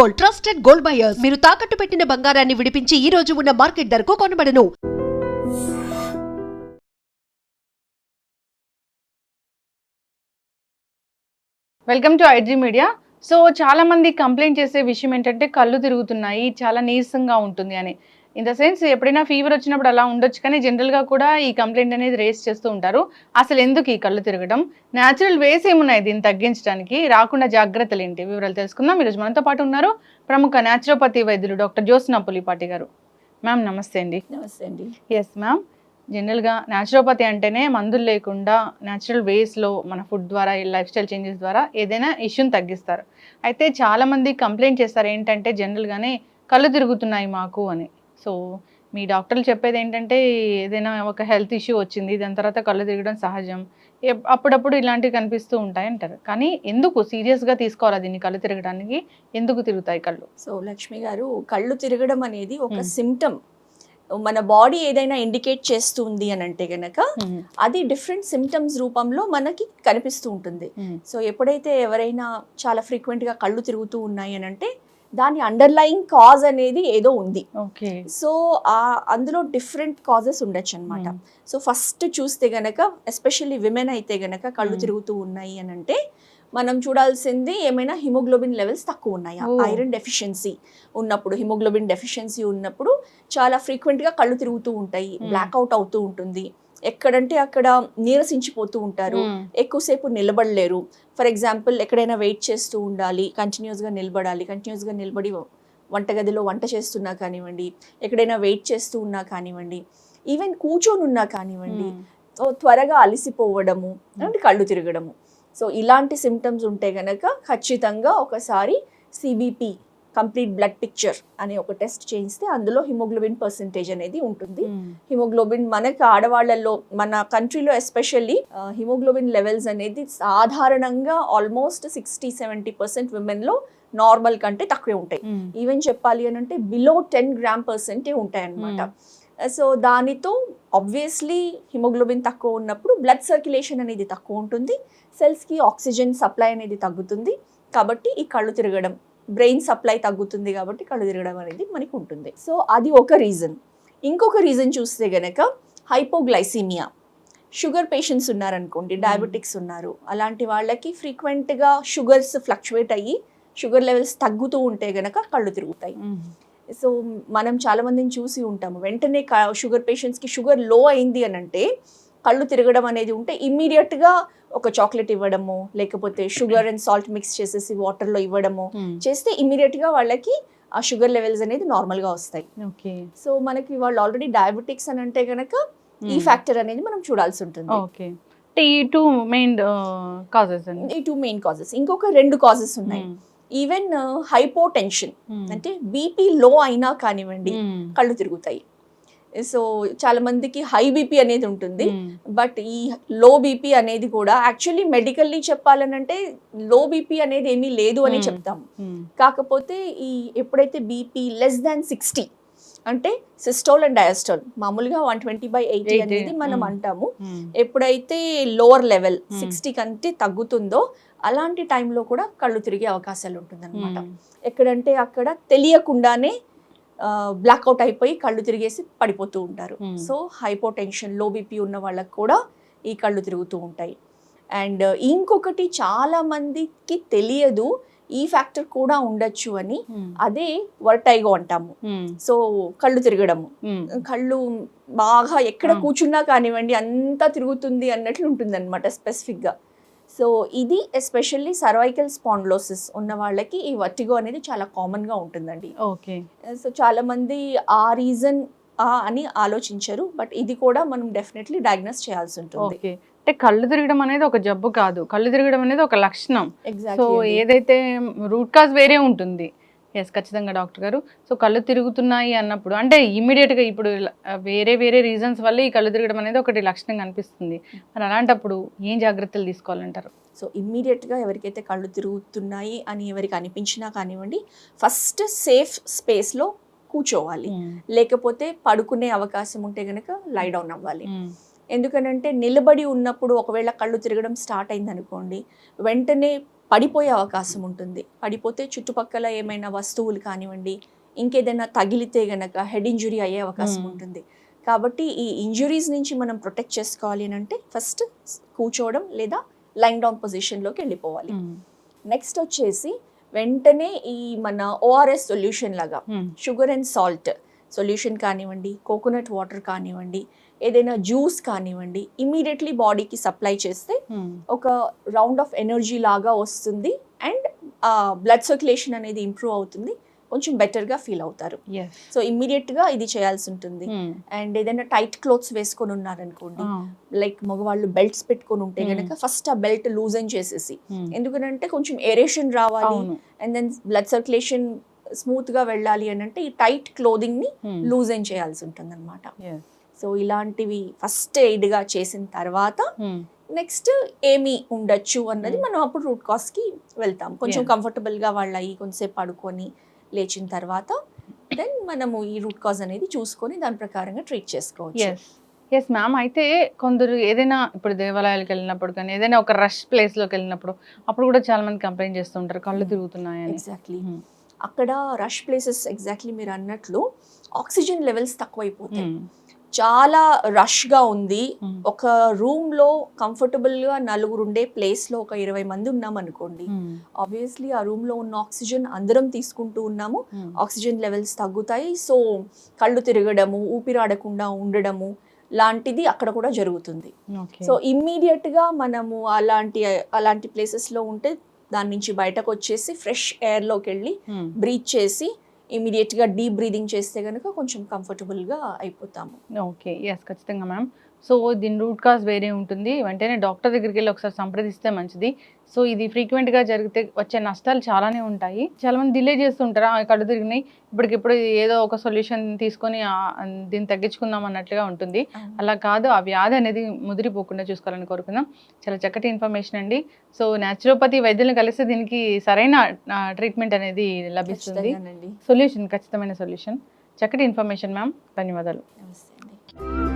Gold trusted gold buyers. మీరు తాకట్టు పెట్టిన బంగారాన్ని విడిపించి ఈ రోజు ఉన్న మార్కెట్ ధరకు కొనబడను. Welcome to IG media so చాలా మంది కంప్లైంట్ చేసే విషయం ఏంటంటే కళ్ళు తిరుగుతున్నాయి చాలా నీరసంగా ఉంటుంది అని. ఇన్ ద సెన్స్ ఎప్పుడైనా ఫీవర్ వచ్చినప్పుడు అలా ఉండొచ్చు కానీ జనరల్గా కూడా ఈ కంప్లైంట్ అనేది రేస్ చేస్తూ ఉంటారు. అసలు ఎందుకు ఈ కళ్ళు తిరగడం? న్యాచురల్ వేస్ ఏమున్నాయి దీన్ని తగ్గించడానికి? రాకుండా జాగ్రత్తలు ఏంటి? వివరాలు తెలుసుకుందాం. ఈరోజు మనతో పాటు ఉన్నారు ప్రముఖ న్యాచురోపతి వైద్యులు డాక్టర్ జ్యోత్స్నా పులిపాటి గారు. మ్యామ్ నమస్తే అండి. నమస్తే అండి. ఎస్ మ్యామ్ జనరల్గా న్యాచురోపతి అంటేనే మందులు లేకుండా న్యాచురల్ వేస్లో మన ఫుడ్ ద్వారా లైఫ్ స్టైల్ చేంజెస్ ద్వారా ఏదైనా ఇష్యూని తగ్గిస్తారు. అయితే చాలామంది కంప్లైంట్ చేస్తారు ఏంటంటే జనరల్గానే కళ్ళు తిరుగుతున్నాయి మాకు అని. సో మీ డాక్టర్లు చెప్పేది ఏంటంటే ఏదైనా ఒక హెల్త్ ఇష్యూ వచ్చింది దాని తర్వాత కళ్ళు తిరగడం సహజం. అప్పుడప్పుడు ఇలాంటివి కనిపిస్తూ ఉంటాయి అంటారు. కానీ ఎందుకు సీరియస్గా తీసుకోవాలి దీన్ని కళ్ళు తిరగడానికి? ఎందుకు తిరుగుతాయి కళ్ళు? సో లక్ష్మి గారు కళ్ళు తిరగడం అనేది ఒక. సిమ్టమ్ మన బాడీ ఏదైనా ఇండికేట్ చేస్తుంది అని అంటే గనక అది డిఫరెంట్ సిమ్టమ్స్ రూపంలో మనకి కనిపిస్తూ ఉంటుంది. సో ఎప్పుడైతే ఎవరైనా చాలా frequent గా కళ్ళు తిరుగుతూ ఉన్నాయి అని అంటే దాని అండర్లయింగ్ కాజ్ అనేది ఏదో ఉంది ఓకే సో అందులో డిఫరెంట్ కాజెస్ ఉండొచ్చు అనమాట సో ఫస్ట్ చూస్తే గనక ఎస్పెషల్లీ విమెన్ అయితే గనక కళ్ళు. తిరుగుతూ ఉన్నాయి అని అంటే మనం చూడాల్సింది ఏమైనా హిమోగ్లోబిన్ లెవెల్స్ తక్కువ ఉన్నాయా. ఐరన్ డెఫిషియన్సీ ఉన్నప్పుడు హిమోగ్లోబిన్ డెఫిషియన్సీ ఉన్నప్పుడు చాలా frequent గా కళ్ళు తిరుగుతూ ఉంటాయి. బ్లాక్అవుట్ అవుతూ ఉంటుంది ఎక్కడంటే అక్కడ నీరసించిపోతూ ఉంటారు. ఎక్కువసేపు నిలబడలేరు. ఫర్ ఎగ్జాంపుల్ ఎక్కడైనా వెయిట్ చేస్తూ ఉండాలి కంటిన్యూస్గా నిలబడాలి కంటిన్యూస్గా నిలబడి వంటగదిలో వంట చేస్తున్నా కానివ్వండి ఎక్కడైనా వెయిట్ చేస్తూ ఉన్నా కానివ్వండి ఈవెన్ కూర్చొని ఉన్నా కానివ్వండి సో త్వరగా అలసిపోవడము అంటే కళ్ళు తిరగడము. సో ఇలాంటి సిమ్టమ్స్ ఉంటే గనక ఖచ్చితంగా ఒకసారి సిబిపి కంప్లీట్ బ్లడ్ పిక్చర్ అనే ఒక టెస్ట్ చేయిస్తే అందులో హిమోగ్లోబిన్ పర్సంటేజ్ అనేది ఉంటుంది. హిమోగ్లోబిన్ మనకి ఆడవాళ్ళల్లో మన కంట్రీలో ఎస్పెషల్లీ హిమోగ్లోబిన్ లెవెల్స్ అనేది సాధారణంగా ఆల్మోస్ట్ సిక్స్టీ సెవెంటీ పర్సెంట్ విమెన్లో నార్మల్ కంటే తక్కువే ఉంటాయి. ఈవెన్ చెప్పాలి అని అంటే బిలో టెన్ గ్రామ్ పర్సెంటే ఉంటాయి అన్నమాట సో దానితో ఆబ్వియస్లీ హిమోగ్లోబిన్ తక్కువ ఉన్నప్పుడు బ్లడ్ సర్క్యులేషన్ అనేది తక్కువ ఉంటుంది. సెల్స్కి ఆక్సిజన్ సప్లై అనేది తగ్గుతుంది. కాబట్టి ఈ కళ్ళు తిరగడం బ్రెయిన్ సప్లై తగ్గుతుంది కాబట్టి కళ్ళు తిరగడం అనేది మనకి ఉంటుంది. సో అది ఒక రీజన్ ఇంకొక రీజన్ చూస్తే గనక హైపోగ్లైసీమియా షుగర్ పేషెంట్స్ ఉన్నారనుకోండి డయాబెటిక్స్ ఉన్నారు. అలాంటి వాళ్ళకి ఫ్రీక్వెంట్గా షుగర్స్ ఫ్లక్చువేట్ అయ్యి షుగర్ లెవెల్స్ తగ్గుతూ ఉంటే గనక కళ్ళు తిరుగుతాయి. సో మనం చాలా మందిని చూసి ఉంటాము. వెంటనే షుగర్ పేషెంట్స్కి షుగర్లో అయింది అని అంటే కళ్ళు తిరగడం అనేది ఉంటే ఇమ్మీడియట్గా ఒక చాక్లెట్ ఇవ్వడము లేకపోతే షుగర్ అండ్ సాల్ట్ మిక్స్ చేసేసి వాటర్లో ఇవ్వడము చేస్తే ఇమ్మీడియట్గా వాళ్ళకి ఆ షుగర్ లెవెల్స్ అనేది నార్మల్గా వస్తాయి. ఓకే సో మనకి వాళ్ళు ఆల్రెడీ డయాబెటిక్స్ అని అంటే కనుక ఈ ఫ్యాక్టర్ అనేది మనం చూడాల్సి ఉంటుంది. ఓకే ఈ టూ మెయిన్ కాజెస్ ఈ టూ మెయిన్ కాజెస్ ఇంకొక రెండు కాజెస్ ఉన్నాయి. ఈవెన్ హైపో టెన్షన్ అంటే బీపీ లో అయినా కానివ్వండి కళ్ళు తిరుగుతాయి. సో చాలా మందికి హై బీపీ అనేది ఉంటుంది. బట్ ఈ లో బీపీ అనేది కూడా యాక్చువల్లీ మెడికల్లీ చెప్పాలనంటే లో బీపీ అనేది ఏమీ లేదు అని Hmm. చెప్తాము కాకపోతే ఈ ఎప్పుడైతే బీపీ లెస్ దాన్ సిక్స్టీ అంటే సిస్టోల్ అండ్ డయాస్టోల్ మామూలుగా వన్ ట్వంటీ బై ఎయిటీ 80, అనేది మనం hmm. అంటాము. ఎప్పుడైతే లోవర్ లెవెల్ సిక్స్టీ కంటే తగ్గుతుందో అలాంటి టైంలో కూడా కళ్ళు తిరిగే అవకాశాలు ఉంటుందన్నమాట. ఎక్కడంటే అక్కడ తెలియకుండానే బ్లాక్అవుట్ అయిపోయి కళ్ళు తిరిగేసి పడిపోతూ ఉంటారు. Hmm. సో హైపోటెన్షన్లో బీపీ ఉన్న వాళ్ళకి కూడా ఈ కళ్ళు తిరుగుతూ ఉంటాయి. అండ్ ఇంకొకటి చాలా మందికి తెలియదు ఈ ఫ్యాక్టర్ కూడా ఉండొచ్చు అని అదే వర్టైగో అంటాము. సో కళ్ళు తిరగడము. కళ్ళు బాగా ఎక్కడ. కూర్చున్నా కానివ్వండి అంతా తిరుగుతుంది అన్నట్లు ఉంటుంది అనమాట స్పెసిఫిక్గా సో ఇది ఎస్పెషల్లీ సర్వైకల్ స్పాండ్లోసిస్ ఉన్న వాళ్ళకి ఈ వర్టిగో అనేది చాలా కామన్గా ఉంటుందండి. ఓకే సో చాలా మంది ఆ రీజన్ అని ఆలోచించరు బట్ ఇది కూడా మనం డెఫినెట్లీ డయాగ్నోస్ చేయాల్సి ఉంటుంది. ఓకే అంటే కళ్ళు తిరగడం అనేది ఒక జబ్బు కాదు. కళ్ళు తిరగడం అనేది ఒక లక్షణం. సో ఏదైతే రూట్ కాజ్ వేరే ఉంటుంది. ఎస్ ఖచ్చితంగా డాక్టర్ గారు. సో కళ్ళు తిరుగుతున్నాయి అన్నప్పుడు అంటే immediate గా ఇప్పుడు వేరే వేరే రీజన్స్ వల్ల ఈ కళ్ళు తిరగడం అనేది ఒకటి లక్షణం కనిపిస్తుంది. మరి అలాంటప్పుడు ఏం జాగ్రత్తలు తీసుకోవాలంటారు? సో ఇమ్మీడియట్గా ఎవరికైతే కళ్ళు తిరుగుతున్నాయి అని ఎవరికి అనిపించినా కానివ్వండి ఫస్ట్ సేఫ్ స్పేస్లో కూర్చోవాలి. లేకపోతే పడుకునే అవకాశం ఉంటే గనక లై డౌన్ అవ్వాలి. ఎందుకనంటే నిలబడి ఉన్నప్పుడు ఒకవేళ కళ్ళు తిరగడం స్టార్ట్ అయింది అనుకోండి వెంటనే పడిపోయే అవకాశం ఉంటుంది. పడిపోతే చుట్టుపక్కల ఏమైనా వస్తువులు కానివ్వండి ఇంకేదైనా తగిలితే గనక హెడ్ ఇంజురీ అయ్యే అవకాశం. ఉంటుంది. కాబట్టి ఈ ఇంజురీస్ నుంచి మనం ప్రొటెక్ట్ చేసుకోవాలి అని అంటే ఫస్ట్ కూర్చోవడం లేదా లైన్ డౌన్ పొజిషన్లోకి వెళ్ళిపోవాలి. నెక్స్ట్ వచ్చేసి వెంటనే ఈ మన ఓఆర్ఎస్ సొల్యూషన్ లాగా షుగర్ అండ్ సాల్ట్ సొల్యూషన్ కానివ్వండి కోకోనట్ వాటర్ కానివ్వండి ఏదైనా జ్యూస్ కానివ్వండి ఇమీడియట్లీ బాడీకి సప్లై చేస్తే ఉమ్, ఒక రౌండ్ ఆఫ్ ఎనర్జీ లాగా వస్తుంది అండ్ బ్లడ్ సర్క్యులేషన్ అనేది ఇంప్రూవ్ అవుతుంది. కొంచెం బెటర్గా ఫీల్ అవుతారు. సో ఇమ్మీడియట్గా ఇది చేయాల్సి ఉంటుంది. అండ్ ఏదైనా టైట్ క్లోత్స్ వేసుకొని ఉన్నారనుకోండి లైక్ మగవాళ్ళు బెల్ట్స్ పెట్టుకొని ఉంటే Hmm. కనుక ఫస్ట్ ఆ బెల్ట్ లూజన్ చేసేసి ఉమ్, ఎందుకంటే కొంచెం ఏరేషన్ రావాలి అండ్ దెన్ బ్లడ్ సర్క్యులేషన్ స్మూత్గా వెళ్ళాలి అని అంటే ఈ టైట్ క్లోదింగ్ని ఉమ్, లూజన్ చేయాల్సి ఉంటుంది అనమాట. సో ఇలాంటివి ఫస్ట్ ఎయిడ్గా చేసిన తర్వాత నెక్స్ట్ ఏమి ఉండొచ్చు అన్నది Hmm. మనం అప్పుడు రూట్ కాస్కి వెళ్తాం. కొంచెం Yeah. కంఫర్టబుల్గా వాళ్ళు అయ్యి కొంచెంసేపు పడుకొని లేచిన తర్వాత దెన్ మనము ఈ రూట్ కాజ్ అనేది చూసుకొని దాని ప్రకారంగా ట్రీట్ చేసుకోవచ్చు. ఎస్ మ్యామ్ అయితే కొందరు ఏదైనా ఇప్పుడు దేవాలయాలకు వెళ్ళినప్పుడు కానీ ఏదైనా ఒక రష్ ప్లేస్లోకి వెళ్ళినప్పుడు అప్పుడు కూడా చాలా మంది కంప్లైంట్ చేస్తుంటారు కళ్ళు Hmm. తిరుగుతున్నాయని. Exactly Hmm. అక్కడ రష్ ప్లేసెస్ ఎగ్జాక్ట్లీ మీరు అన్నట్లు ఆక్సిజన్ లెవెల్స్ తక్కువైపోతాయి. చాలా రష్గా ఉంది. ఒక రూమ్లో కంఫర్టబుల్గా నలుగురు ఉండే ప్లేస్లో ఒక ఇరవై మంది ఉన్నాం అనుకోండి. ఆబ్వియస్లీ ఆ రూమ్లో ఉన్న ఆక్సిజన్ అందరం తీసుకుంటూ ఉన్నాము. ఆక్సిజన్ లెవెల్స్ తగ్గుతాయి. సో కళ్ళు తిరగడము ఊపిరాడకుండా ఉండడము లాంటిది అక్కడ కూడా జరుగుతుంది. సో ఇమ్మీడియట్గా మనము అలాంటి అలాంటి ప్లేసెస్లో ఉంటే దాని నుంచి బయటకు వచ్చేసి ఫ్రెష్ ఎయిర్లోకి వెళ్ళి బ్రీత్ చేసి ఇమీడియట్గా డీప్ బ్రీదింగ్ చేస్తే కనుక కొంచెం కంఫర్టబుల్గా అయిపోతాము. ఓకే ఎస్ ఖచ్చితంగా మ్యామ్ సో దీని రూట్ కాజ్ వేరే ఉంటుంది. వెంటనే డాక్టర్ దగ్గరికి వెళ్ళి ఒకసారి సంప్రదిస్తే మంచిది. సో ఇది ఫ్రీక్వెంట్గా జరిగితే వచ్చే నష్టాలు చాలానే ఉంటాయి. చాలా మంది డిలే చేస్తుంటారు. "ఆ, కళ్ళు తిరిగినాయి. ఇప్పటికిప్పుడు ఏదో ఒక సొల్యూషన్ తీసుకొని దీన్ని తగ్గించుకుందాం అన్నట్లుగా ఉంటుంది. అలా కాదు. ఆ వ్యాధి అనేది ముదిరిపోకుండా చూసుకోవాలని కోరుకుందాం. చాలా చక్కటి ఇన్ఫర్మేషన్ అండి. సో న్యాచురోపతి వైద్యులను కలిస్తే దీనికి సరైన ట్రీట్మెంట్ అనేది లభిస్తుంది. సొల్యూషన్ ఖచ్చితమైన సొల్యూషన్ చక్కటి ఇన్ఫర్మేషన్ మ్యామ్ ధన్యవాదాలు. నమస్తే